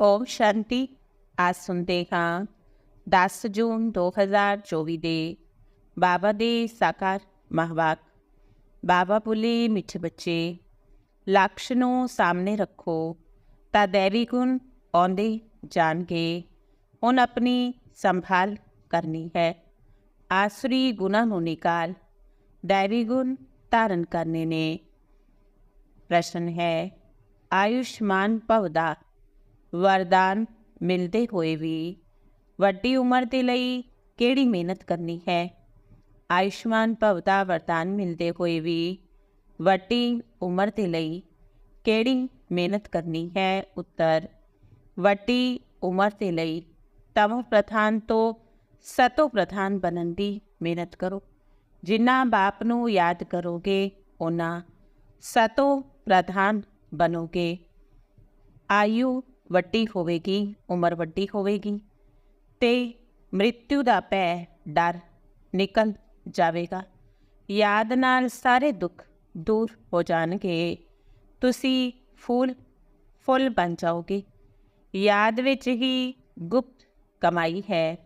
ਓਮ ਸ਼ਾਂਤੀ ਅੱਜ ਸੁਣਦੇ ਹਾਂ 10 ਜੂਨ 2024 ਦੇ ਬਾਬਾ ਦੇ ਸਾਕਾਰ ਮਹਵਾਕ ਬਾਬਾ ਬੋਲੇ ਮਿੱਠੇ ਬੱਚੇ ਲਕਸ਼ ਨੂੰ ਸਾਹਮਣੇ ਰੱਖੋ ਤਾਂ ਦੇਵੀ ਗੁਣ ਆਉਂਦੇ ਜਾਣਗੇ ਹੁਣ ਆਪਣੀ ਸੰਭਾਲ ਕਰਨੀ ਹੈ ਆਸਰੀ ਗੁਣਾ ਨੂੰ ਨਿਕਾਲ ਦੇਵੀ ਗੁਣ ਧਾਰਨ ਕਰਨੇ ਨੇ ਪ੍ਰਸ਼ਨ ਹੈ ਆਯੁਸ਼ਮਾਨ ਭਵ ਦਾ ਵਰਦਾਨ ਮਿਲਦੇ ਹੋਏ ਵੀ ਵੱਡੀ ਉਮਰ ਦੇ ਲਈ ਕਿਹੜੀ ਮਿਹਨਤ ਕਰਨੀ ਹੈ ਆਯੁਸ਼ਮਾਨ ਭਵ ਦਾ ਵਰਦਾਨ ਮਿਲਦੇ ਹੋਏ ਵੀ ਵੱਡੀ ਉਮਰ ਦੇ ਲਈ ਕਿਹੜੀ ਮਿਹਨਤ ਕਰਨੀ ਹੈ ਉੱਤਰ ਵੱਡੀ ਉਮਰ ਦੇ ਲਈ ਤਮੋ ਪ੍ਰਧਾਨ ਤੋਂ ਸਤੋ ਪ੍ਰਧਾਨ ਬਣਨ ਦੀ ਮਿਹਨਤ ਕਰੋ ਜਿੰਨਾ ਬਾਪ ਨੂੰ ਯਾਦ ਕਰੋਗੇ ਉਹਨਾਂ ਸਤੋ ਪ੍ਰਧਾਨ ਬਣੋਗੇ ਆਯੂ ਵੱਡੀ ਹੋਵੇਗੀ, ਉਮਰ ਵੱਡੀ ਹੋਵੇਗੀ ਤੇ ਮ੍ਰਿਤਿੂ ਦਾ ਭੈ ਡਰ ਨਿਕਲ ਜਾਵੇਗਾ। ਯਾਦ ਨਾਲ ਸਾਰੇ ਦੁੱਖ ਦੂਰ ਹੋ ਜਾਣਗੇ। ਤੁਸੀਂ ਫੁੱਲ ਫੁੱਲ ਬਣ ਜਾਓਗੇ। ਯਾਦ ਵਿੱਚ ਹੀ ਗੁਪਤ ਕਮਾਈ ਹੈ।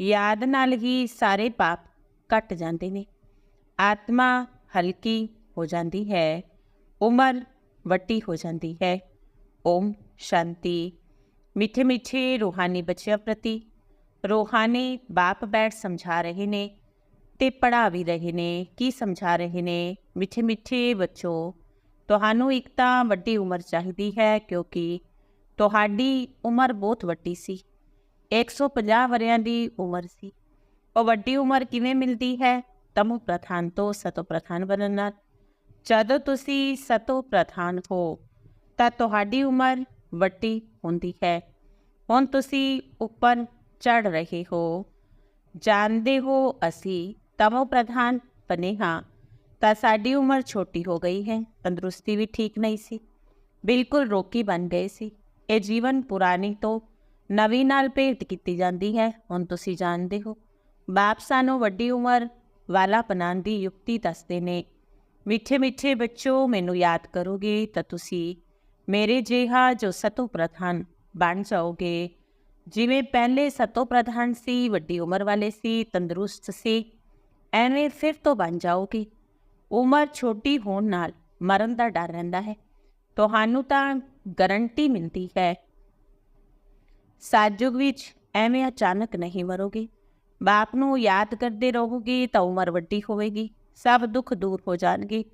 ਯਾਦ ਨਾਲ ਹੀ ਸਾਰੇ ਪਾਪ ਕੱਟ ਜਾਂਦੇ ਨੇ। ਆਤਮਾ ਹਲਕੀ ਹੋ ਜਾਂਦੀ ਹੈ। ਉਮਰ ਵੱਡੀ ਹੋ ਜਾਂਦੀ ਹੈ। ਓਮ ਸ਼ਾਂਤੀ ਮਿੱਠੇ ਮਿੱਠੇ ਰੂਹਾਨੀ ਬੱਚਿਆਂ ਪ੍ਰਤੀ ਰੂਹਾਨੀ ਬਾਪ ਬੈਠ ਸਮਝਾ ਰਹੇ ਨੇ ਤੇ ਪੜਾ ਵੀ ਰਹੇ ਨੇ ਕੀ ਸਮਝਾ ਰਹੇ ਨੇ ਮਿੱਠੇ ਮਿੱਠੇ ਬੱਚੋ ਤੁਹਾਨੂੰ ਇੱਕ ਤਾਂ ਵੱਡੀ ਉਮਰ ਚਾਹੀਦੀ ਹੈ ਕਿਉਂਕਿ ਤੁਹਾਡੀ ਉਮਰ ਬਹੁਤ ਵੱਡੀ ਸੀ 150 ਵਰਿਆਂ ਦੀ ਉਮਰ ਸੀ ਉਹ ਵੱਡੀ ਉਮਰ ਕਿਵੇਂ ਮਿਲਦੀ ਹੈ ਤਮੋ ਪ੍ਰਧਾਨ ਤੋਂ ਸਤੋ ਪ੍ਰਧਾਨ ਬਣਨ ਨਾਲ ਜਦੋਂ ਤੁਸੀਂ ਸਤੋ ਪ੍ਰਧਾਨ ਹੋ ਤਾਂ ਤੁਹਾਡੀ ਉਮਰ ਵੱਡੀ ਹੁੰਦੀ ਹੈ। ਹੁਣ ਤੁਸੀਂ ਉੱਪਰ ਚੜ ਰਹੇ ਹੋ। ਜਾਣਦੇ ਹੋ ਅਸੀਂ ਤਮੋ ਪ੍ਰਧਾਨ ਬਣੇ ਹਾਂ। ਤਾਂ ਸਾਡੀ ਉਮਰ ਛੋਟੀ ਹੋ ਗਈ ਹੈ। ਤੰਦਰੁਸਤੀ ਵੀ ਠੀਕ ਨਹੀਂ ਸੀ। ਬਿਲਕੁਲ ਰੋਕੀ ਬਣ ਗਏ ਸੀ। ਇਹ ਜੀਵਨ ਪੁਰਾਣੀ ਤੋਂ ਨਵੀਂ ਨਾਲ ਭੇਟ ਕੀਤੀ ਜਾਂਦੀ ਹੈ। ਹੁਣ ਤੁਸੀਂ ਜਾਣਦੇ ਹੋ। ਬਾਪ ਸਾਨੂੰ ਵੱਡੀ ਉਮਰ ਵਾਲਾ ਬਣਾਉਣ ਦੀ ਯੁਕਤੀ ਦੱਸਦੇ ਨੇ। ਮਿੱਠੇ ਮਿੱਠੇ ਬੱਚੋ, ਮੈਨੂੰ ਯਾਦ ਕਰੋਗੇ ਤਾਂ ਤੁਸੀਂ ਮੇਰੇ ਜਿਹਾ ਜੋ ਸਤੋ ਪ੍ਰਧਾਨ ਬਣ ਜਾਓਗੇ। ਜਿਵੇਂ ਪਹਿਲੇ ਸਤੋ ਪ੍ਰਧਾਨ ਸੀ, ਵੱਡੀ ਉਮਰ ਵਾਲੇ ਸੀ, ਤੰਦਰੁਸਤ ਸੀ, ਐਵੇਂ ਫਿਰ ਤੋਂ ਬਣ ਜਾਓਗੇ। ਉਮਰ ਛੋਟੀ ਹੋਣ ਨਾਲ ਮਰਨ ਦਾ ਡਰ ਰਹਿੰਦਾ ਹੈ। ਤੁਹਾਨੂੰ ਤਾਂ ਗਰੰਟੀ ਮਿਲਦੀ ਹੈ। ਸਾਜੁਗ ਵਿੱਚ ਐਵੇਂ ਅਚਾਨਕ ਨਹੀਂ ਮਰੋਗੇ। ਬਾਪ ਨੂੰ ਯਾਦ ਕਰਦੇ ਰਹੋਗੇ ਤਾਂ ਉਮਰ ਵੱਡੀ ਹੋਵੇਗੀ, ਸਭ ਦੁੱਖ ਦੂਰ ਹੋ ਜਾਣਗੇ।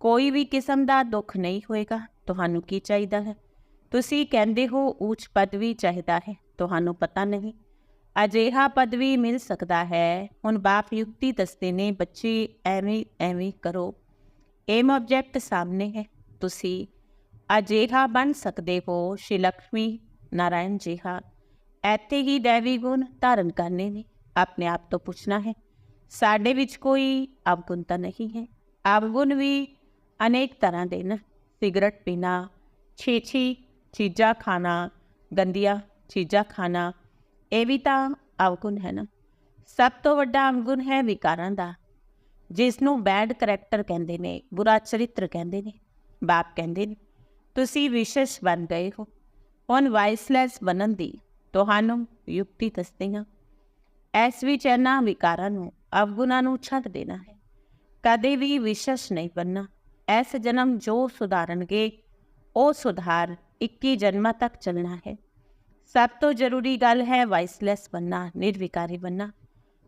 ਕੋਈ ਵੀ ਕਿਸਮ ਦਾ ਦੁੱਖ ਨਹੀਂ ਹੋਏਗਾ। ਤੁਹਾਨੂੰ ਕੀ ਚਾਹੀਦਾ ਹੈ? ਤੁਸੀਂ ਕਹਿੰਦੇ ਹੋ ਉੱਚ ਪਦਵੀ ਚਾਹੀਦਾ ਹੈ, ਤੁਹਾਨੂੰ ਪਤਾ ਨਹੀਂ। ਅਜਿਹਾ ਪਦਵੀ ਮਿਲ ਸਕਦਾ ਹੈ। ਹੁਣ ਬਾਪ ਯੁਕਤੀ ਦੱਸਦੇ ਨੇ, ਬੱਚੇ ਐਵੇਂ ਐਵੇਂ ਕਰੋ। ਏਮ ਆਬਜੈਕਟ ਸਾਹਮਣੇ ਹੈ। ਤੁਸੀਂ ਅਜਿਹਾ ਬਣ ਸਕਦੇ ਹੋ, ਸ਼੍ਰੀ ਲక్ష్ਮੀ ਨਾਰਾਇਣ ਜਿਹਾ। ਇੱਥੇ ਹੀ ਦੇਵੀ ਗੁਣ ਧਾਰਨ ਕਰਨੇ ਨੇ, ਆਪਣੇ ਆਪ ਤੋਂ ਪੁੱਛਣਾ ਹੈ। ਸਾਡੇ ਵਿੱਚ ਕੋਈ ਅਵਗੁਣ ਤਾਂ ਨਹੀਂ ਹੈ। ਅਵਗੁਣ ਵੀ ਅਨੇਕ ਤਰ੍ਹਾਂ ਦੇ ਨੇ। ਸਿਗਰਟ ਪੀਣਾ, ਛੇਛੀ ਚੀਜ਼ਾਂ ਖਾਣਾ, ਗੰਦੀਆਂ ਚੀਜ਼ਾਂ ਖਾਣਾ, ਇਹ ਵੀ ਤਾਂ ਅਵਗੁਣ ਹੈ ਨਾ। ਸਭ ਤੋਂ ਵੱਡਾ ਅਵਗੁਣ ਹੈ ਵਿਕਾਰਾਂ ਦਾ ਜਿਸ ਨੂੰ ਬੈਡ ਕਰੈਕਟਰ ਕਹਿੰਦੇ ਨੇ, ਬੁਰਾ ਚਰਿੱਤਰ ਕਹਿੰਦੇ ਨੇ, ਬਾਪ ਕਹਿੰਦੇ ਨੇ। ਤੁਸੀਂ ਵਿਸ਼ੇਸ਼ ਬਣ ਗਏ ਹੋ। ਹੁਣ ਵਾਇਸਲੈਸ ਬਣਨ ਦੀ ਤੁਹਾਨੂੰ ਯੁਕਤੀ ਦੱਸਦੇ ਹਾਂ। ਐਸ ਵਿੱਚ ਇਹਨਾਂ ਵਿਕਾਰਾਂ ਨੂੰ ਅਵਗੁਣਾਂ ਨੂੰ ਛੱਡ ਦੇਣਾ ਹੈ। ਕਦੇ ਵੀ ਵਿਸ਼ੇਸ਼ ਨਹੀਂ ਬਣਨਾ। ਐਸ ਜਨਮ ਜੋ ਸੁਧਾਰਨਗੇ ਉਹ ਸੁਧਾਰ 21 ਜਨਮਾਂ ਤੱਕ ਚੱਲਣਾ ਹੈ ਸਭ ਤੋਂ ਜ਼ਰੂਰੀ ਗੱਲ ਹੈ ਵਾਈਸਲੈਸ ਬਣਨਾ ਨਿਰਵਿਕਾਰੀ ਬਣਨਾ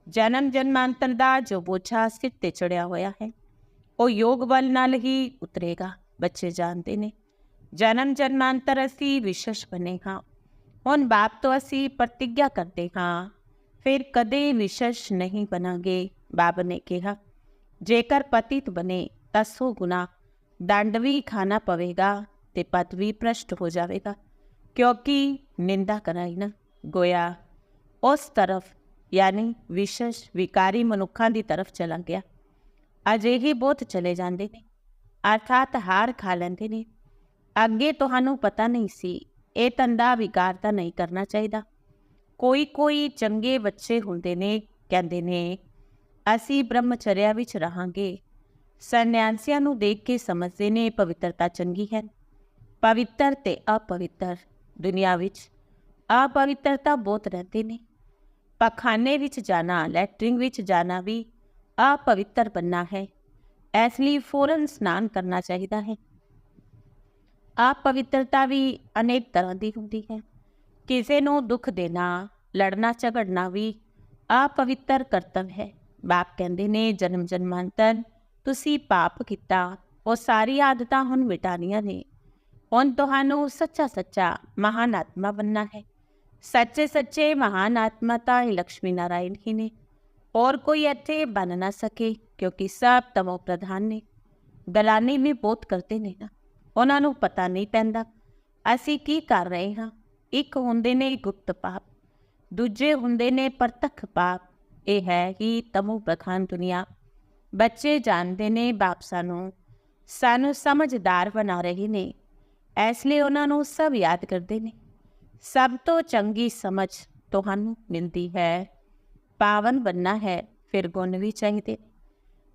ਜਨਮ ਜਨਮਾਂਤਰ ਦਾ ਜੋ ਬੋਝਾ ਸਿਰ ਤੇ ਚੜਿਆ ਹੋਇਆ ਹੈ ਉਹ ਯੋਗ ਬਲ ਨਾਲ ਹੀ ਉਤਰੇਗਾ ਬੱਚੇ ਜਾਣਦੇ ਨੇ ਜਨਮ ਜਨਮਾਂਤਰ ਅਸੀਂ ਵਿਸ਼ੇਸ਼ ਬਣੇ ਹਾਂ ਹੁਣ ਬਾਪ ਤੋਂ ਅਸੀਂ ਪ੍ਰਤੀਗਿਆ ਕਰਦੇ ਹਾਂ ਫਿਰ ਕਦੇ ਵਿਸ਼ੇਸ਼ ਨਹੀਂ ਬਣਾਂਗੇ ਬਾਪ ਨੇ ਕਿਹਾ ਜੇਕਰ ਪਤਿਤ ਬਨੇ ਤਾਂ ਸੋ ਗੁਨਾ ਦੰਡ ਵੀ ਖਾਣਾ ਪਵੇਗਾ ਤੇ ਪਤ ਵੀ ਭ੍ਰਸ਼ਟ ਹੋ ਜਾਵੇਗਾ, ਕਿਉਂਕਿ ਨਿੰਦਾ ਕਰਾਈ ਨਾ ਗੋਇਆ। ਉਸ ਤਰਫ ਯਾਨੀ ਵਿਸ਼ੇਸ਼ ਵਿਕਾਰੀ ਮਨੁੱਖਾਂ ਦੀ ਤਰਫ ਚਲਾ ਗਿਆ। ਅਜਿਹੇ ਬਹੁਤ ਚਲੇ ਜਾਂਦੇ ਨੇ, ਅਰਥਾਤ ਹਾਰ ਖਾ ਲੈਂਦੇ ਨੇ। ਅੱਗੇ ਤੁਹਾਨੂੰ ਪਤਾ ਨਹੀਂ ਸੀ, ਇਹ ਤੰਦਾ ਵਿਕਾਰ ਤਾਂ ਨਹੀਂ ਕਰਨਾ ਚਾਹੀਦਾ। ਕੋਈ ਕੋਈ ਚੰਗੇ ਬੱਚੇ ਹੁੰਦੇ ਨੇ, ਕਹਿੰਦੇ ਨੇ, ਅਸੀਂ ਬ੍ਰਹਮਚਰਿਆ ਵਿੱਚ ਰਹਾਂਗੇ। ਸੰਨਿਆਸੀਆਂ ਨੂੰ ਦੇਖ ਕੇ ਸਮਝਦੇ ਨੇ ਪਵਿੱਤਰਤਾ ਚੰਗੀ ਹੈ। ਪਵਿੱਤਰ ਤੇ ਅਪਵਿੱਤਰ ਦੁਨੀਆ ਵਿੱਚ ਅਪਵਿੱਤਰਤਾ ਬਹੁਤ ਰਹਿੰਦੇ ਨੇ। ਪਖਾਨੇ ਵਿੱਚ ਜਾਣਾ, ਲੈਟਰਿੰਗ ਵਿੱਚ ਜਾਣਾ ਵੀ ਅਪਵਿੱਤਰ ਬੰਨਾ ਹੈ। ਇਸ ਲਈ ਫੌਰਨ ਸਨਾਨ ਕਰਨਾ ਚਾਹੀਦਾ ਹੈ। ਅਪਵਿੱਤਰਤਾ ਵੀ ਅਨੇਕ ਤਰ੍ਹਾਂ ਦੀ ਹੁੰਦੀ ਹੈ। ਕਿਸੇ ਨੂੰ ਦੁੱਖ ਦੇਣਾ, ਲੜਨਾ, ਝਗੜਨਾ ਵੀ ਅਪਵਿੱਤਰ ਕਰਤਵ ਹੈ। ਬਾਪ ਕਹਿੰਦੇ ਨੇ ਜਨਮ ਜਨਮਾਂਤਰ ਤੁਸੀਂ ਪਾਪ ਕੀਤਾ, ਉਹ ਸਾਰੀ ਆਦਤਾਂ ਹੁਣ ਮਿਟਾਣੀਆਂ ਨੇ। ਹੁਣ ਤੁਹਾਨੂੰ ਸੱਚਾ ਸੱਚਾ ਮਹਾਨ ਆਤਮਾ ਬੰਨਾ ਹੈ। ਸੱਚੇ ਸੱਚੇ ਮਹਾਨ ਆਤਮਾ ਤਾਂ ਇਹ ਲక్ష్ਮੀ ਨਾਰਾਇਣ ਹੀ ਨੇ। ਔਰ ਕੋਈ ਇੱਥੇ ਬਣ ਨਾ ਸਕੇ, ਕਿਉਂਕਿ ਸਭ ਤਮੋ ਪ੍ਰਧਾਨ ਨੇ। ਗਲਾਨੀ ਵੀ ਬਹੁਤ ਕਰਦੇ ਨੇ ਨਾ, ਉਹਨਾਂ ਨੂੰ ਪਤਾ ਨਹੀਂ ਪੈਂਦਾ। ਅਸੀਂ ਕੀ ਕਰ ਰਹੇ ਹਾਂ? ਇੱਕ ਹੁੰਦੇ ਨੇ ਗੁਪਤ ਪਾਪ, ਦੂਜੇ ਹੁੰਦੇ ਨੇ ਪ੍ਰਤੱਖ ਪਾਪ। ਇਹ ਹੈ ਕਿ ਤਮੋ ਪ੍ਰਖਾਨ ਦੁਨੀਆ। ਬੱਚੇ ਜਾਣਦੇ ਨੇ ਬਾਪ ਸਾਨੂੰ ਸਾਨੂੰ ਸਮਝਦਾਰ ਬਣਾ ਰਹੇ ਨੇ। ਇਸ ਲਈ ਉਹਨਾਂ ਨੂੰ ਸਭ ਯਾਦ ਕਰਦੇ ਨੇ। ਸਭ ਤੋਂ ਚੰਗੀ ਸਮਝ ਤੁਹਾਨੂੰ ਮਿਲਦੀ ਹੈ। ਪਾਵਨ ਬੰਨਾ ਹੈ, ਫਿਰ ਗੁਣ ਵੀ ਚਾਹੀਦੇ।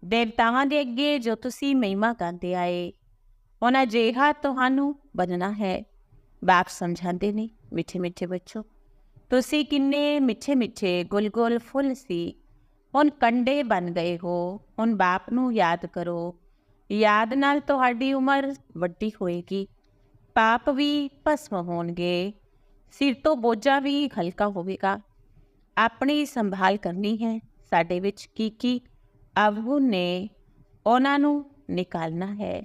ਦੇਵਤਾਵਾਂ ਦੇ ਅੱਗੇ ਜੋ ਤੁਸੀਂ ਮਹਿਮਾ ਕਰਦੇ ਆਏ, ਉਹਨਾਂ ਜਿਹਾ ਤੁਹਾਨੂੰ ਬਣਨਾ ਹੈ। ਬਾਪ ਸਮਝਾਉਂਦੇ ਨੇ ਮਿੱਠੇ ਮਿੱਠੇ ਬੱਚੋ। ਤੁਸੀਂ ਕਿੰਨੇ ਮਿੱਠੇ ਮਿੱਠੇ ਗੁਲਗੁਲ ਫੁੱਲ ਸੀ। ਹੁਣ ਕੰਡੇ ਬਣ ਗਏ ਹੋ। ਹੁਣ ਬਾਪ ਨੂੰ ਯਾਦ ਕਰੋ। ਯਾਦ ਨਾਲ ਤੁਹਾਡੀ ਉਮਰ ਵੱਡੀ ਹੋਏਗੀ। ਪਾਪ ਵੀ ਭਸਮ ਹੋਣਗੇ। ਸਿਰ ਤੋਂ ਬੋਝਾ ਵੀ ਹਲਕਾ ਹੋਵੇਗਾ। ਆਪਣੀ ਸੰਭਾਲ ਕਰਨੀ ਹੈ ਸਾਡੇ ਵਿੱਚ ਕੀ ਕੀ ਅਵਗੁਣ ਨੇ। ਉਹਨਾਂ ਨੂੰ ਨਿਕਾਲਣਾ ਹੈ।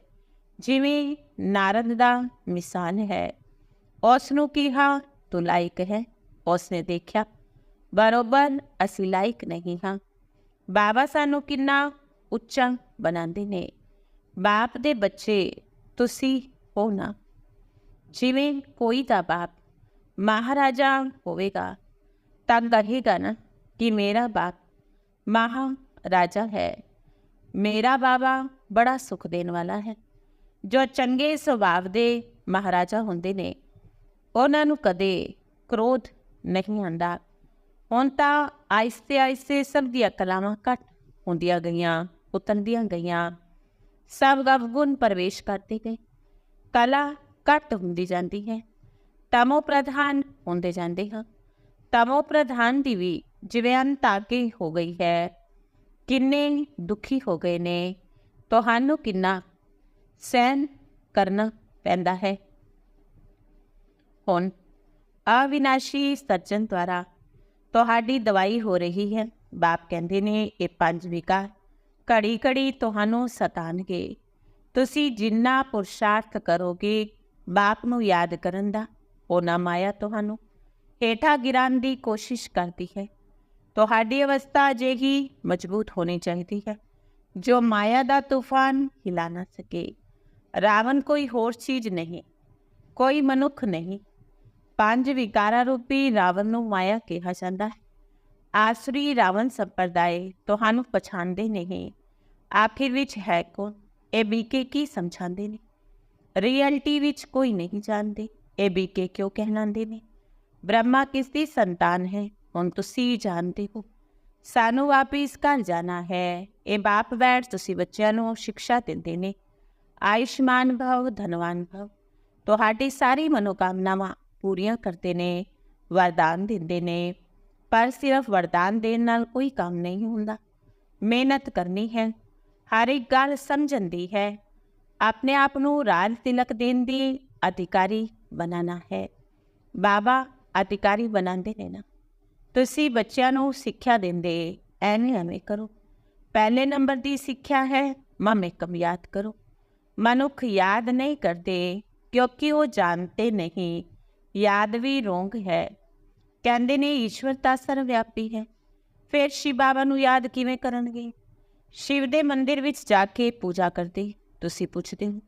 ਜਿਵੇਂ ਨਾਰਦ ਦਾ ਮਿਸਾਲ ਹੈ। ਉਸ ਨੂੰ ਕਿਹਾ, ਤੂੰ ਲਾਇਕ ਹੈ। ਉਸਨੇ ਦੇਖਿਆ, ਬਰੋਬਰ ਅਸੀਂ ਲਾਇਕ ਨਹੀਂ ਹਾਂ। ਬਾਬਾ ਸਾਨੂੰ ਕਿੰਨਾ ਉੱਚਾ ਬਣਾਉਂਦੇ ਨੇ। ਬਾਪ ਦੇ ਬੱਚੇ ਤੁਸੀਂ ਹੋ ਨਾ। ਜਿਵੇਂ ਕੋਈ ਦਾ ਬਾਪ ਮਹਾਰਾਜਾ ਹੋਵੇਗਾ, ਤਾਂ ਕਹੇਗਾ ਨਾ ਕਿ ਮੇਰਾ ਬਾਪ ਮਹਾਰਾਜਾ ਹੈ। ਮੇਰਾ ਬਾਬਾ ਬੜਾ ਸੁਖ ਦੇਣ ਵਾਲਾ ਹੈ। ਜੋ ਚੰਗੇ ਸੁਭਾਅ ਦੇ ਮਹਾਰਾਜਾ ਹੁੰਦੇ ਨੇ, ਉਹਨਾਂ ਨੂੰ ਕਦੇ ਕ੍ਰੋਧ ਨਹੀਂ ਆਂਦਾ ਹੁਣ ਤਾਂ ਆਇਸਤੇ ਆਇਸਤੇ ਸਭ ਦੀਆਂ ਕਲਾਵਾਂ ਘਟ ਹੁੰਦੀਆਂ ਗਈਆਂ, ਉਤਰਦੀਆਂ ਗਈਆਂ। ਸਭ ਗਵਗੁਣ ਪ੍ਰਵੇਸ਼ ਕਰਦੇ ਗਏ। ਕਲਾ ਘਟ ਹੁੰਦੀ ਜਾਂਦੀ ਹੈ। ਤਮੋ ਪ੍ਰਧਾਨ ਹੁੰਦੇ ਜਾਂਦੇ ਹਾਂ। ਤਮੋ ਪ੍ਰਧਾਨ ਦੀ ਵੀ ਜਿਵੇਂ ਅੰਤ ਆ ਹੋ ਗਈ ਹੈ। ਕਿੰਨੇ ਦੁਖੀ ਹੋ ਗਏ ਨੇ। ਤੁਹਾਨੂੰ ਕਿੰਨਾ ਸਹਿਨ ਕਰਨਾ ਪੈਂਦਾ ਹੈ। ਹੁਣ ਅਵਿਨਾਸ਼ੀ ਸੱਜਣ ਦੁਆਰਾ ਤੁਹਾਡੀ ਦਵਾਈ ਹੋ ਰਹੀ ਹੈ। ਬਾਪ ਕਹਿੰਦੇ ਨੇ, ਇਹ ਪੰਜ ਵਿਕਾਰ ਘੜੀ ਘੜੀ ਤੁਹਾਨੂੰ ਸਤਾਨਗੇ। ਤੁਸੀਂ ਜਿੰਨਾ ਪੁਰਸ਼ਾਰਥ ਕਰੋਗੇ, ਬਾਪ ਨੂੰ ਯਾਦ ਕਰਨ ਦਾ ਉਹਨਾਂ ਮਾਇਆ ਤੁਹਾਨੂੰ। ਹੇਠਾਂ ਗਿਰਾਉਣ ਦੀ ਕੋਸ਼ਿਸ਼ ਕਰਦੀ ਹੈ। ਤੁਹਾਡੀ ਅਵਸਥਾ ਅਜਿਹੀ ਮਜ਼ਬੂਤ ਹੋਣੀ ਚਾਹੀਦੀ ਹੈ, ਜੋ ਮਾਇਆ ਦਾ ਤੂਫਾਨ ਹਿਲਾ ਨਾ ਸਕੇ। ਰਾਵਣ ਕੋਈ ਹੋਰ ਚੀਜ਼ ਨਹੀਂ, ਕੋਈ ਮਨੁੱਖ ਨਹੀਂ। ਪੰਜ ਵਿਕਾਰਾਂ ਰੂਪੀ ਰਾਵਣ ਨੂੰ ਮਾਇਆ ਕਿਹਾ ਜਾਂਦਾ ਹੈ। ਆਸਰੀ ਰਾਵਣ ਸੰਪਰਦਾਇ ਤੁਹਾਨੂੰ ਪਛਾਣਦੇ ਨਹੀਂ। ਆਖਿਰ ਵਿੱਚ ਹੈ ਕੌਣ? ਇਹ ਬੀਕੇ ਕੀ ਸਮਝਾਉਂਦੇ ਨੇ? ਰਿਐਲਿਟੀ ਵਿੱਚ ਕੋਈ ਨਹੀਂ ਜਾਣਦੇ। ਇਹ ਬੀਕੇ ਕਿਉਂ ਕਹਿਲਾਂਦੇ ਨੇ? ਬ੍ਰਹਮਾ ਕਿਸ ਦੀ ਸੰਤਾਨ ਹੈ? ਹੁਣ ਤੁਸੀਂ ਜਾਣਦੇ ਹੋ। ਸਾਨੂੰ ਵਾਪਿਸ ਘਰ ਜਾਣਾ ਹੈ। ਇਹ ਬਾਪ ਬੈਠ ਤੁਸੀਂ ਬੱਚਿਆਂ ਨੂੰ ਸਿੱਖਿਆ ਦਿੰਦੇ ਨੇ। ਆਯੁਸ਼ਮਾਨ ਭਵ, ਧਨਵਾਨ ਭਵ। ਤੁਹਾਡੀ ਸਾਰੀ ਮਨੋਕਾਮਨਾਵਾਂ ਪੂਰੀਆਂ ਕਰਦੇ ਨੇ, ਵਰਦਾਨ ਦਿੰਦੇ ਨੇ, ਪਰ ਸਿਰਫ ਵਰਦਾਨ ਦੇਣ ਨਾਲ ਕੋਈ ਕੰਮ ਨਹੀਂ ਹੁੰਦਾ। ਮਿਹਨਤ ਕਰਨੀ ਹੈ, ਹਰ ਇੱਕ ਗੱਲ ਸਮਝਣ ਦੀ ਹੈ। ਆਪਣੇ ਆਪ ਨੂੰ ਰਾਜ ਤਿਲਕ ਦੇਣ ਦੀ ਅਧਿਕਾਰੀ ਬਣਾਉਣਾ ਹੈ। ਬਾਬਾ ਅਧਿਕਾਰੀ ਬਣਾਉਂਦੇ ਨੇ ਨਾ। ਤੁਸੀਂ ਬੱਚਿਆਂ ਨੂੰ ਸਿੱਖਿਆ ਦਿੰਦੇ, ਐਵੇਂ ਐਵੇਂ ਕਰੋ। ਪਹਿਲੇ ਨੰਬਰ ਦੀ ਸਿੱਖਿਆ ਹੈ, ਮਮੇ ਯਾਦ ਕਰੋ। ਮਨੁੱਖ ਯਾਦ ਨਹੀਂ ਕਰਦੇ, ਕਿਉਂਕਿ ਉਹ ਜਾਣਦੇ ਨਹੀਂ ਯਾਦ ਵੀ ਰੋਂਗ ਹੈ। ਕਹਿੰਦੇ ਨੇ, ਈਸ਼ਵਰ ਤਾਂ ਸਰਵਿਆਪੀ ਹੈ। ਫਿਰ ਸ਼ਿਵ ਬਾਬਾ ਨੂੰ ਯਾਦ ਕਿਵੇਂ ਕਰਨਗੇ? ਸ਼ਿਵ ਦੇ ਮੰਦਿਰ ਵਿੱਚ ਜਾ ਕੇ ਪੂਜਾ ਕਰਦੇ, ਤੁਸੀਂ ਪੁੱਛਦੇ ਹੋ।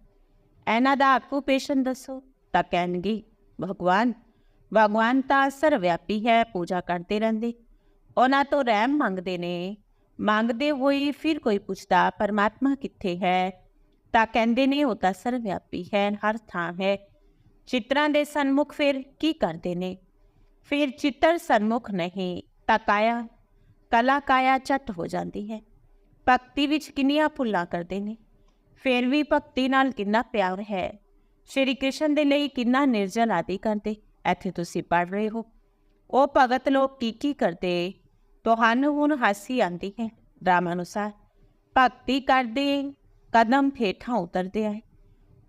ਇਹਨਾਂ ਦਾ ਆਕੂਪੇਸ਼ਨ ਦੱਸੋ, ਤਾਂ ਕਹਿਣਗੇ, ਭਗਵਾਨ ਭਗਵਾਨ ਤਾਂ ਸਰਵਿਆਪੀ ਹੈ, ਪੂਜਾ ਕਰਦੇ ਰਹਿੰਦੇ। ਉਹਨਾਂ ਤੋਂ ਰਹਿਮ ਮੰਗਦੇ ਨੇ। ਮੰਗਦੇ ਹੋਈ ਫਿਰ ਕੋਈ ਪੁੱਛਦਾ, ਪਰਮਾਤਮਾ ਕਿੱਥੇ ਹੈ? ਤਾਂ ਕਹਿੰਦੇ ਨੇ, ਉਹ ਤਾਂ ਸਰਵਿਆਪੀ ਹੈ, ਹਰ ਥਾਂ ਹੈ। ਚਿੱਤਰਾਂ ਦੇ ਸਨਮੁਖ ਫਿਰ ਕੀ ਕਰਦੇ ਨੇ? ਫਿਰ ਚਿੱਤਰ ਸਨਮੁਖ ਨਹੀਂ, ਤਾਂ ਕਾਇਆ, ਕਲਾ ਕਾਇਆ ਚੱਟ ਹੋ ਜਾਂਦੀ ਹੈ। ਭਗਤੀ ਵਿੱਚ ਕਿੰਨੀਆਂ ਭੁੱਲਾਂ ਕਰਦੇ ਨੇ? ਫਿਰ ਵੀ ਭਗਤੀ ਨਾਲ ਕਿੰਨਾ ਪਿਆਰ ਹੈ? ਸ਼੍ਰੀ ਕ੍ਰਿਸ਼ਨ ਦੇ ਲਈ ਕਿੰਨਾ ਨਿਰਜਲ ਆਦਿ ਕਰਦੇ, ਇੱਥੇ ਤੁਸੀਂ ਪੜ ਰਹੇ ਹੋ। ਉਹ ਭਗਤ ਲੋਕ ਕੀ ਕੀ ਕਰਦੇ? ਤੁਹਾਨੂੰ ਹੁਣ ਹਾਸੀ ਆਂਦੀ ਹੈ ਰਾਮ ਅਨੁਸਾਰ ਭਗਤੀ ਕਰਦੇ, ਕਦਮ ਹੇਠਾਂ ਉਤਰਦੇ ਆਏ।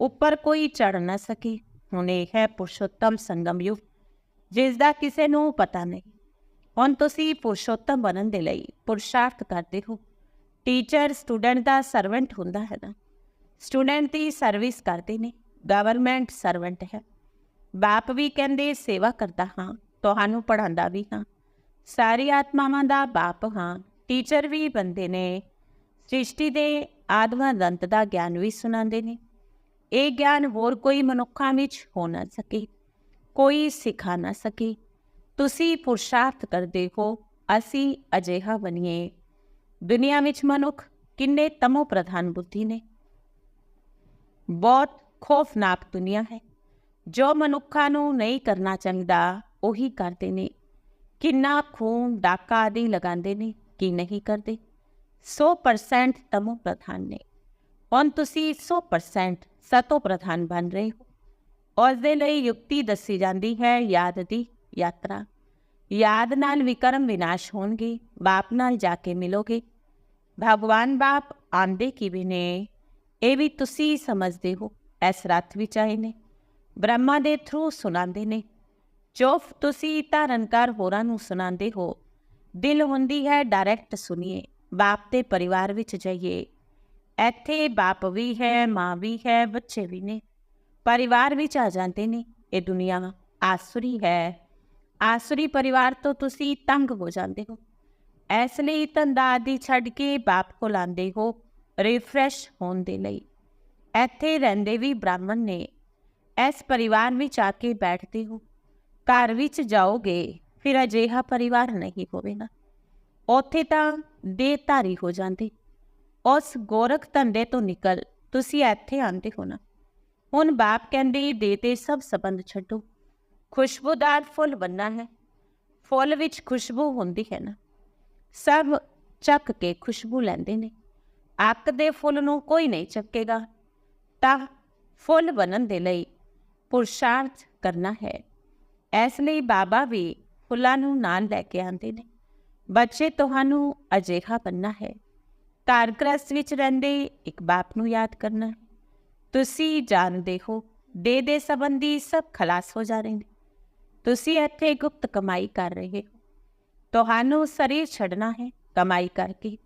ਉੱਪਰ ਕੋਈ ਚੜ ਨਾ ਸਕੇ। ਹੁਣ ਇਹ ਹੈ ਪੁਰਸ਼ੋਤਮ ਸੰਗਮ ਯੁਗ ਜਿਸ ਦਾ ਕਿਸੇ ਨੂੰ ਪਤਾ ਨਹੀਂ। ਹੁਣ ਤੁਸੀਂ ਪੁਰਸ਼ੋਤਮ ਬਣਨ ਦੇ ਲਈ ਪੁਰਸ਼ਾਰਥ ਕਰਦੇ ਹੋ। ਟੀਚਰ ਸਟੂਡੈਂਟ ਦਾ ਸਰਵੈਂਟ ਹੁੰਦਾ ਹੈ ਨਾ। ਸਟੂਡੈਂਟ ਦੀ ਸਰਵਿਸ ਕਰਦੇ ਨੇ। ਗਵਰਨਮੈਂਟ ਸਰਵੈਂਟ ਹੈ। ਬਾਪ ਵੀ ਕਹਿੰਦੇ ਸੇਵਾ ਕਰਦਾ ਹਾਂ, ਤੁਹਾਨੂੰ ਪੜ੍ਹਾਉਂਦਾ ਵੀ ਹਾਂ। ਸਾਰੀ ਆਤਮਾਵਾਂ ਦਾ ਬਾਪ ਹਾਂ। ਟੀਚਰ ਵੀ ਬੰਦੇ ਨੇ। ਸ੍ਰਿਸ਼ਟੀ ਦੇ ਆਦਮਾ ਦੰਤ ਦਾ ਗਿਆਨ ਵੀ ਸੁਣਾਉਂਦੇ ਨੇ। ਇਹ ਗਿਆਨ ਹੋਰ ਕੋਈ ਮਨੁੱਖਾਂ ਵਿੱਚ ਹੋ ਨਾ ਸਕੇ, ਕੋਈ ਸਿਖਾ ਨਾ ਸਕੇ। ਤੁਸੀਂ ਪੁਰਸ਼ਾਰਥ ਕਰਦੇ ਹੋ, ਅਸੀਂ ਅਜਿਹਾ ਬਣੀਏ। ਦੁਨੀਆ ਵਿੱਚ ਮਨੁੱਖ ਕਿੰਨੇ ਤਮੋ ਪ੍ਰਧਾਨ ਬੁੱਧੀ ਨੇ। ਬਹੁਤ ਖੋਫਨਾਕ ਦੁਨੀਆ ਹੈ। ਜੋ ਮਨੁੱਖਾਂ ਨੂੰ ਨਹੀਂ ਕਰਨਾ ਚਾਹੀਦਾ, ਉਹੀ ਕਰਦੇ ਨੇ। ਕਿੰਨਾ ਖੂਨ ਡਾਕਾ ਆਦਿ ਲਗਾਉਂਦੇ ਨੇ, ਕੀ ਨਹੀਂ ਕਰਦੇ। 100% ਤਮੋ ਪ੍ਰਧਾਨ ਨੇ। ਹੁਣ ਤੁਸੀਂ 100% ਸਤੋ ਪ੍ਰਧਾਨ ਬਣ ਰਹੇ ਹੋ। ਉਸ ਦੇ ਲਈ ਯੁਕਤੀ ਦੱਸੀ ਜਾਂਦੀ ਹੈ ਯਾਦ ਦੀ ਯਾਤਰਾ। ਯਾਦ ਨਾਲ ਵਿਕਰਮ ਵਿਨਾਸ਼ ਹੋਣਗੇ, ਬਾਪ ਨਾਲ ਜਾ ਕੇ ਮਿਲੋਗੇ। ਭਗਵਾਨ ਬਾਪ ਆਂਦੇ ਕਿਵੇਂ ਨੇ? ਇਹ ਵੀ ਤੁਸੀਂ ਸਮਝਦੇ ਹੋ, ਇਸ ਰੱਥ ਵਿੱਚ ਆਏ ਨੇ। ਬ੍ਰਹਮਾ ਦੇ ਥਰੂ ਸੁਣਾਉਂਦੇ ਨੇ। ਜੋ ਤੁਸੀਂ ਧਾਰਨਕਾਰ ਹੋਰਾਂ ਨੂੰ ਸੁਣਾਉਂਦੇ ਹੋ। ਦਿਲ ਹੁੰਦੀ ਹੈ ਡਾਇਰੈਕਟ ਸੁਣੀਏ, ਬਾਪ ਦੇ ਪਰਿਵਾਰ ਵਿੱਚ ਜਾਈਏ। ਇੱਥੇ ਬਾਪ ਵੀ ਹੈ, ਮਾਂ ਵੀ ਹੈ, ਬੱਚੇ ਵੀ ਨੇ। ਪਰਿਵਾਰ ਵਿੱਚ ਆ ਜਾਂਦੇ ਨੇ ਇਹ ਦੁਨੀਆ। ਆਸੁਰੀ ਹੈ। ਆਸੁਰੀ ਪਰਿਵਾਰ ਤੋਂ ਤੁਸੀਂ ਤੰਗ ਹੋ ਜਾਂਦੇ ਹੋ। ਇਸ ਲਈ ਧੰਦਾ ਆਦਿ ਛੱਡ ਕੇ ਬਾਪ ਕੋਲ ਆਉਂਦੇ ਹੋ ਰਿਫਰੈਸ਼ ਹੋਣ ਦੇ ਲਈ। ਇੱਥੇ ਰਹਿੰਦੇ ਵੀ ਬ੍ਰਾਹਮਣ ਨੇ। ਇਸ ਪਰਿਵਾਰ ਵਿੱਚ ਆ ਕੇ ਬੈਠਦੇ ਹੋ। ਘਰ ਵਿੱਚ ਜਾਓਗੇ, ਫਿਰ ਅਜਿਹਾ ਪਰਿਵਾਰ ਨਹੀਂ ਹੋਵੇਗਾ। ਉੱਥੇ ਤਾਂ ਦੇਹਧਾਰੀ ਹੋ ਜਾਂਦੇ। ਉਸ ਗੋਰਖ ਧੰਦੇ ਤੋਂ ਨਿਕਲ, ਤੁਸੀਂ ਇੱਥੇ ਆਂਦੇ ਹੋ ਨਾ। ਹੁਣ ਬਾਪ ਕਹਿੰਦੇ ਦੇ ਤੇ ਸਭ ਸਬੰਧ ਛੱਡੋ। ਖੁਸ਼ਬੂਦਾਰ ਫੁੱਲ ਬੰਨਾ ਹੈ। ਫੁੱਲ ਵਿੱਚ ਖੁਸ਼ਬੂ ਹੁੰਦੀ ਹੈ ਨਾ। ਸਭ ਚੱਕ ਕੇ ਖੁਸ਼ਬੂ ਲੈਂਦੇ ਨੇ। ਅੱਕ ਦੇ ਫੁੱਲ ਨੂੰ ਕੋਈ ਨਹੀਂ ਚੱਕੇਗਾ। ਤਾਂ ਫੁੱਲ ਬਣਨ ਦੇ ਲਈ ਪੁਰਸ਼ਾਰਥ ਕਰਨਾ ਹੈ। ਇਸ ਲਈ ਬਾਬਾ ਵੀ ਫੁੱਲਾਂ ਨੂੰ ਨਾਲ ਲੈ ਕੇ ਆਉਂਦੇ ਨੇ। ਬੱਚੇ ਤੁਹਾਨੂੰ ਅਜਿਹਾ ਬੰਨਾ ਹੈ। ਘਰ ਵਿੱਚ ਰਹਿੰਦੇ, ਇੱਕ ਬਾਪ ਨੂੰ ਯਾਦ ਕਰਨਾ। ਤੁਸੀਂ ਜਾਣਦੇ ਹੋ, ਦੇ ਦੇ ਸੰਬੰਧੀ ਸਭ ਖਲਾਸ ਹੋ ਜਾ ਰਹੇ ਨੇ। ਤੁਸੀਂ ਇੱਥੇ ਗੁਪਤ ਕਮਾਈ ਕਰ ਰਹੇ ਹੋ। ਤੁਹਾਨੂੰ ਸਰੀਰ ਛੱਡਣਾ ਹੈ, ਕਮਾਈ ਕਰਕੇ।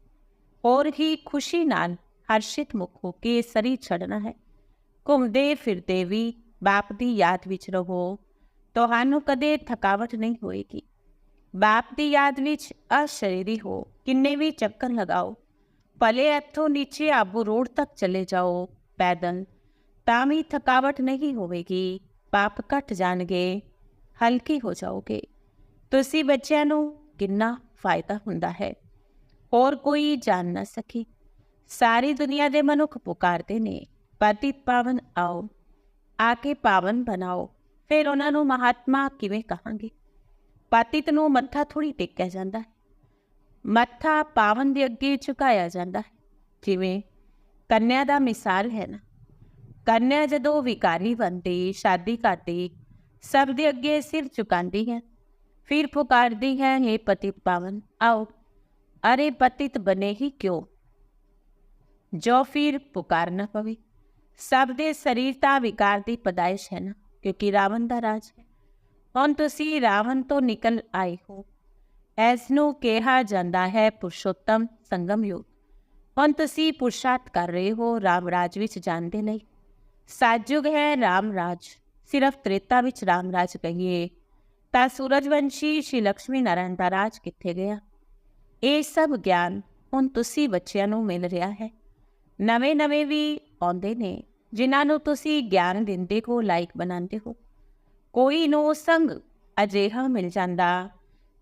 ਹੋਰ ਹੀ ਖੁਸ਼ੀ ਨਾਲ ਹਰਸ਼ਿਤ ਮੁਖ ਹੋ ਕੇ ਸਰੀਰ ਛੱਡਣਾ ਹੈ। ਘੁੰਮਦੇ ਫਿਰਦੇ ਵੀ ਬਾਪ ਦੀ ਯਾਦ ਵਿੱਚ ਰਹੋ। ਤੁਹਾਨੂੰ ਕਦੇ ਥਕਾਵਟ ਨਹੀਂ ਹੋਏਗੀ। ਬਾਪ ਦੀ ਯਾਦ ਵਿੱਚ ਅਸ਼ਰੀਰੀ ਹੋ, ਕਿੰਨੇ ਵੀ ਚੱਕਰ ਲਗਾਓ। ਭਲੇ ਇੱਥੋਂ ਨੀਚੇ ਆਬੂ ਰੋਡ ਤੱਕ ਚਲੇ ਜਾਓ, ਪੈਦਲ। ਤਾਂ ਵੀ ਥਕਾਵਟ ਨਹੀਂ ਹੋਵੇਗੀ, ਪਾਪ ਘਟ ਜਾਣਗੇ, ਹਲਕੀ ਹੋ ਜਾਓਗੇ। ਤੁਸੀਂ ਬੱਚਿਆਂ ਨੂੰ ਕਿੰਨਾ ਫਾਇਦਾ ਹੁੰਦਾ ਹੈ? ਹੋਰ ਕੋਈ ਜਾਣ ਨਾ ਸਕੇ। ਸਾਰੀ ਦੁਨੀਆ ਦੇ ਮਨੁੱਖ ਪੁਕਾਰਦੇ ਨੇ, ਪਤਿਤ ਪਾਵਨ ਆਓ ਆ ਕੇ ਪਾਵਨ ਬਣਾਓ, ਫਿਰ ਉਹਨਾਂ ਨੂੰ ਮਹਾਤਮਾ ਕਿਵੇਂ ਕਹਾਂਗੇ? ਪਤਿਤ ਨੂੰ ਮੱਥਾ ਥੋੜੀ ਟੇਕਿਆ ਜਾਂਦਾ ਮੱਥਾ ਪਾਵਨ ਦੇ ਅੱਗੇ ਝੁਕਾਇਆ ਜਾਂਦਾ ਹੈ। ਜਿਵੇਂ ਕੰਨਿਆ ਦਾ ਮਿਸਾਲ ਹੈ ਨਾ। ਕੰਨਿਆ ਜਦੋਂ ਵਿਕਾਰੀ ਬਣਦੀ, ਸ਼ਾਦੀ ਕਰਦੀ, ਸਭ ਦੇ ਅੱਗੇ ਸਿਰ ਝੁਕਾਉਂਦੀ ਹੈ। ਫਿਰ ਪੁਕਾਰਦੀ ਹੈ हे ਪਤਿਤ ਪਾਵਨ, ਆਓ। ਅਰੇ ਪਤਿਤ ਬਨੇ ਹੀ ਕਿਉਂ? ਜੋ ਫਿਰ ਪੁਕਾਰਨਾ ਪਵੇ। ਸਭ ਦੇ ਸਰੀਰ ਤਾਂ ਵਿਕਾਰ ਦੀ ਪਦਾਇਸ਼ ਹੈ ਨਾ, ਕਿਉਂਕਿ ਰਾਵਣ ਦਾ ਰਾਜ ਹੈ। ਹੁਣ ਤੁਸੀਂ ਰਾਵਣ ਤੋਂ ਨਿਕਲ ਆਏ ਹੋ। ਇਸ ਨੂੰ ਕਿਹਾ ਜਾਂਦਾ ਹੈ ਪੁਰਸ਼ੋਤਮ ਸੰਗਮ ਯੁਗ ਹੁਣ ਤੁਸੀਂ ਪੁਰਸ਼ਾਰਥ ਕਰ ਰਹੇ ਹੋ ਰਾਮ ਰਾਜ ਵਿੱਚ ਜਾਣ ਦੇ ਲਈ। ਸਾਜੁਗ ਹੈ ਰਾਮ ਰਾਜ ਸਿਰਫ ਤ੍ਰੇਤਾ ਵਿੱਚ ਰਾਮ ਰਾਜ ਕਹੀਏ। ਤਾਂ ਸੂਰਜਵੰਸ਼ੀ ਸ਼੍ਰੀ ਲక్ష్ਮੀ ਨਾਰਾਇਣ ਦਾ ਰਾਜ ਕਿੱਥੇ ਗਿਆ? ਇਹ ਸਭ ਗਿਆਨ ਹੁਣ ਤੁਸੀਂ ਬੱਚਿਆਂ ਨੂੰ ਮਿਲ ਰਿਹਾ ਹੈ। ਨਵੇਂ ਨਵੇਂ ਵੀ ਆਉਂਦੇ ਨੇ, ਜਿਨ੍ਹਾਂ ਨੂੰ ਤੁਸੀਂ ਗਿਆਨ ਦਿੰਦੇ ਹੋ, ਲਾਇਕ ਬਣਾਉਂਦੇ ਹੋ। ਕੋਈ ਨੂੰ ਸੰਗ ਅਜਿਹਾ ਮਿਲ ਜਾਂਦਾ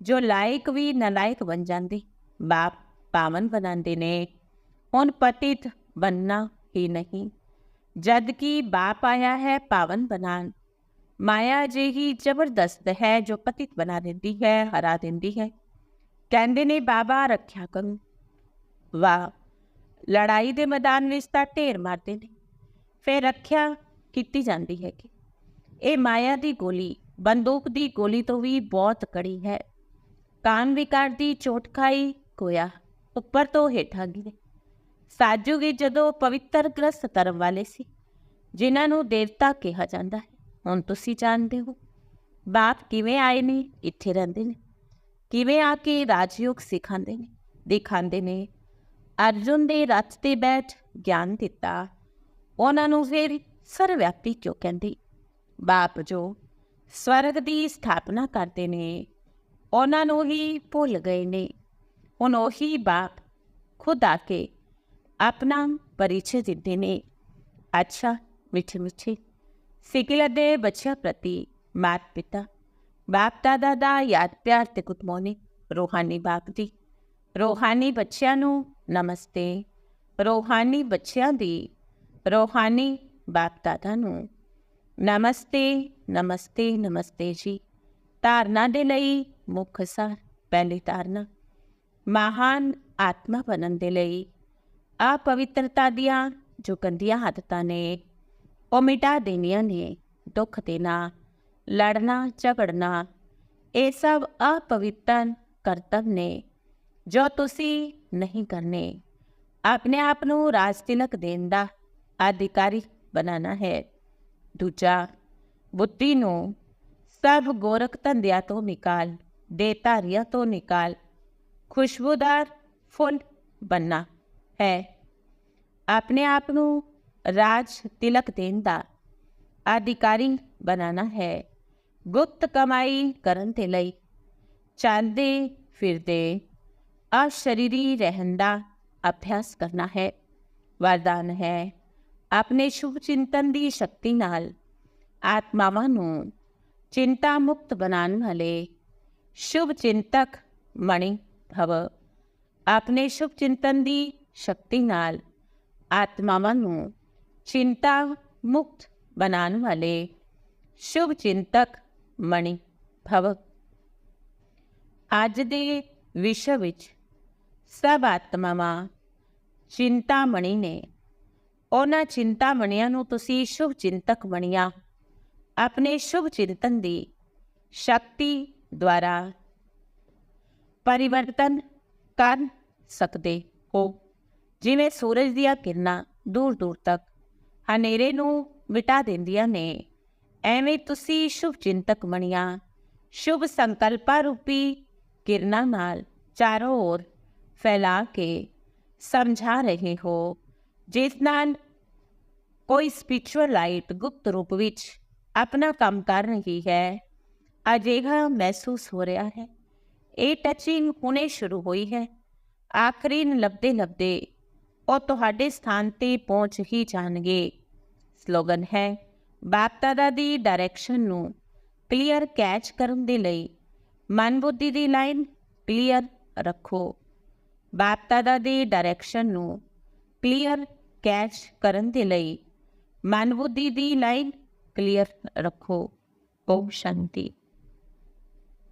ਜੋ ਲਾਇਕ ਵੀ ਨਲਾਇਕ ਬਣ ਜਾਂਦੇ, ਬਾਪ ਪਾਵਨ ਬਣਾਉਂਦੇ ਨੇ। ਹੁਣ ਪਤਿਤ ਬੰਨਾ ਹੀ ਨਹੀਂ। ਜਦ ਕਿ ਬਾਪ ਆਇਆ ਹੈ ਪਾਵਨ ਬਣਾਉਣ। ਮਾਇਆ ਜਿਹੀ ਜ਼ਬਰਦਸਤ ਹੈ ਜੋ ਪਤਿਤ ਬਣਾ ਦਿੰਦੀ ਹੈ, ਹਰਾ ਦਿੰਦੀ ਹੈ। ਕਹਿੰਦੇ ਨੇ, ਬਾਬਾ ਰੱਖਿਆ ਕਰੋ। ਵਾਹ, ਲੜਾਈ ਦੇ ਮੈਦਾਨ ਵਿੱਚ ਤਾਂ ਢੇਰ ਮਾਰਦੇ ਨੇ। ਫਿਰ ਰੱਖਿਆ ਕੀਤੀ ਜਾਂਦੀ ਹੈ ਕਿ ਇਹ ਮਾਇਆ ਦੀ ਗੋਲੀ, ਬੰਦੂਕ ਦੀ ਗੋਲੀ ਤੋਂ ਵੀ ਬਹੁਤ ਕੜੀ ਹੈ। ਕਾਨ ਵਿਕਾਰ ਦੀ ਚੋਟ ਖਾਈ ਕੋਇਆ ਉੱਪਰ ਤੋਂ ਹੇਠਾਂ ਗਿਰੇ ਸਾਜੂਗੀ ਜਦੋਂ ਪਵਿੱਤਰ ਗ੍ਰਸਥ ਧਰਮ ਵਾਲੇ ਸੀ, ਜਿਨ੍ਹਾਂ ਨੂੰ ਦੇਵਤਾ ਕਿਹਾ ਜਾਂਦਾ ਹੈ, ਹੁਣ ਤੁਸੀਂ ਜਾਣਦੇ ਹੋ। ਬਾਪ ਕਿਵੇਂ ਆਏ ਨੇ, ਇੱਥੇ ਰਹਿੰਦੇ ਨੇ। ਕਿਵੇਂ ਆ ਕੇ ਰਾਜਯੋਗ ਸਿਖਾਉਂਦੇ ਨੇ, ਦਿਖਾਉਂਦੇ ਨੇ। ਅਰਜੁਨ ਦੇ ਰੱਥ ਤੇ ਬੈਠ ਗਿਆਨ ਦਿੱਤਾ। ਉਹਨਾਂ ਨੂੰ ਫਿਰ ਸਰਵਿਆਪੀ ਕਿਉਂ ਕਹਿੰਦੇ? ਬਾਪ ਜੋ ਸਵਰਗ ਦੀ ਸਥਾਪਨਾ ਕਰਦੇ ਨੇ। ਉਹਨਾਂ ਨੂੰ ਹੀ ਭੁੱਲ ਗਏ ਨੇ। ਹੁਣ ਉਹੀ ਬਾਪ ਖੁਦ ਆ ਕੇ ਆਪਣਾ ਪਰਿਚੈ ਦਿੰਦੇ ਨੇ। ਅੱਛਾ, ਮਿੱਠੇ ਮਿੱਠੇ। ਸਿਕਲ ਦੇ ਬੱਚਿਆਂ ਪ੍ਰਤੀ ਮਾਤ ਪਿਤਾ। ਬਾਪ ਦਾਦਾ ਦਾ ਯਾਦ ਪਿਆਰ ਤੇ ਗੁੱਡ ਮਾਰਨਿੰਗ ਰੋਹਾਨੀ ਬਾਪ ਦੀ। ਰੋਹਾਨੀ ਬੱਚਿਆਂ ਨੂੰ ਨਮਸਤੇ। ਰੋਹਾਨੀ ਬੱਚਿਆਂ ਦੀ। ਰੋਹਾਨੀ ਬਾਪ ਦਾਦਾ ਨੂੰ। ਨਮਸਤੇ ਨਮਸਤੇ ਨਮਸਤੇ ਜੀ। ਧਾਰਨਾ ਦੇ ਲਈ ਮੁੱਖ ਸਾਰ ਪਹਿਲੀ ਧਾਰਨਾ। ਮਹਾਨ ਆਤਮਾ ਬਣਨ ਦੇ ਲਈ ਅਪਵਿੱਤਰਤਾ ਦੀਆਂ ਜੋ ਗੰਦੀਆਂ ਆਦਤਾਂ ਨੇ, ਉਹ ਮਿਟਾ ਦੇਣੀਆਂ ਨੇ ਦੁੱਖ ਦੇਣਾ ਲੜਨਾ, ਝਗੜਨਾ, ਇਹ ਸਭ ਅਪਵਿੱਤਰ ਕਰਤਵ ਨੇ ਜੋ ਤੁਸੀਂ ਨਹੀਂ ਕਰਨੇ। ਆਪਣੇ ਆਪ ਨੂੰ ਰਾਜ ਤਿਲਕ ਦੇਣ ਦਾ ਅਧਿਕਾਰੀ ਬਣਾਉਣਾ ਹੈ। ਦੂਜਾ, ਬੁੱਧੀ ਨੂੰ ਸਭ ਗੋਰਖ ਧੰਦਿਆਂ ਤੋਂ ਨਿਕਾਲ। ਦੇ ਧਾਰੀਆਂ ਤੋਂ ਨਿਕਾਲ ਖੁਸ਼ਬੂਦਾਰ ਫੁੱਲ ਬੰਨਾ ਹੈ। ਆਪਣੇ ਆਪ ਨੂੰ ਰਾਜ ਤਿਲਕ ਦੇਣ ਦਾ ਅਧਿਕਾਰੀ ਬਣਾਉਣਾ ਹੈ। ਗੁਪਤ ਕਮਾਈ ਕਰਨ ਦੇ ਲਈ ਚੱਲਦੇ ਫਿਰਦੇ ਅਸ਼ਰੀਰੀ ਰਹਿਣ ਦਾ ਅਭਿਆਸ ਕਰਨਾ ਹੈ। ਵਰਦਾਨ ਹੈ ਆਪਣੇ ਸ਼ੁਭ ਚਿੰਤਨ ਦੀ ਸ਼ਕਤੀ ਨਾਲ ਆਤਮਾਵਾਂ ਨੂੰ ਚਿੰਤਾ ਮੁਕਤ ਬਣਾਉਣ ਵਾਲੇ ਸ਼ੁਭ ਚਿੰਤਕ ਮਣੀ ਭਵ ਆਪਣੇ ਸ਼ੁਭ ਚਿੰਤਨ ਦੀ ਸ਼ਕਤੀ ਨਾਲ ਆਤਮਾਵਾਂ ਨੂੰ ਚਿੰਤਾ ਮੁਕਤ ਬਣਾਉਣ ਵਾਲੇ ਸ਼ੁਭ ਚਿੰਤਕ ਮਣੀ ਭਵ ਅੱਜ ਦੇ ਵਿਸ਼ਵ ਵਿੱਚ ਸਭ ਆਤਮਾਵਾਂ ਚਿੰਤਾ ਮਣੀ ਨੇ। ਉਹਨਾਂ ਚਿੰਤਾ ਮਣੀਆਂ ਨੂੰ ਤੁਸੀਂ ਸ਼ੁਭ ਚਿੰਤਕ ਬਣਿਆ। ਆਪਣੇ ਸ਼ੁਭ ਚਿੰਤਨ ਦੀ ਸ਼ਕਤੀ ਦੁਆਰਾ ਪਰਿਵਰਤਨ ਕਰ ਸਕਦੇ ਹੋ। ਜਿਵੇਂ ਸੂਰਜ ਦੀਆਂ ਕਿਰਨਾਂ ਦੂਰ ਦੂਰ ਤੱਕ ਹਨੇਰੇ ਨੂੰ ਮਿਟਾ ਦਿੰਦੀਆਂ ਨੇ, ਐਵੇਂ ਤੁਸੀਂ ਸ਼ੁਭ ਚਿੰਤਕ ਬਣੀਆਂ, ਸ਼ੁਭ ਸੰਕਲਪਾਂ ਰੂਪੀ ਕਿਰਨਾਂ ਨਾਲ ਚਾਰੋਂ ओर ਫੈਲਾ ਕੇ ਸਮਝਾ ਰਹੇ ਹੋ, ਜਿਸ ਨਾਲ ਕੋਈ ਸਪਿਰਚੁਅਲ ਲਾਈਟ ਗੁਪਤ ਰੂਪ ਵਿੱਚ ਆਪਣਾ ਕੰਮ ਕਰ ਰਹੀ ਹੈ। ਅਜਿਹਾ ਮਹਿਸੂਸ ਹੋ ਰਿਹਾ ਹੈ ਇਹ ਟੱਚਿੰਗ ਹੁਣੇ ਸ਼ੁਰੂ ਹੋਈ ਹੈ ਆਖਰੀ ਨੂੰ ਲੱਭਦੇ ਲੱਭਦੇ ਉਹ ਤੁਹਾਡੇ ਸਥਾਨ ਤੇ ਪਹੁੰਚ ਹੀ ਜਾਣਗੇ ਸਲੋਗਨ ਹੈ ਬਾਪ ਦਾਦਾ ਦੀ ਡਾਇਰੈਕਸ਼ਨ ਨੂੰ ਕਲੀਅਰ ਕੈਚ ਕਰਨ ਦੇ ਲਈ ਮਨ ਬੁੱਧੀ ਦੀ ਲਾਈਨ ਕਲੀਅਰ ਰੱਖੋ ਬਾਪ ਦਾਦਾ ਦੀ ਡਾਇਰੈਕਸ਼ਨ ਨੂੰ ਕਲੀਅਰ ਕੈਚ ਕਰਨ ਦੇ ਲਈ ਮਨ ਬੁੱਧੀ ਦੀ ਲਾਈਨ ਕਲੀਅਰ ਰੱਖੋ ਓਮ ਸ਼ਾਂਤੀ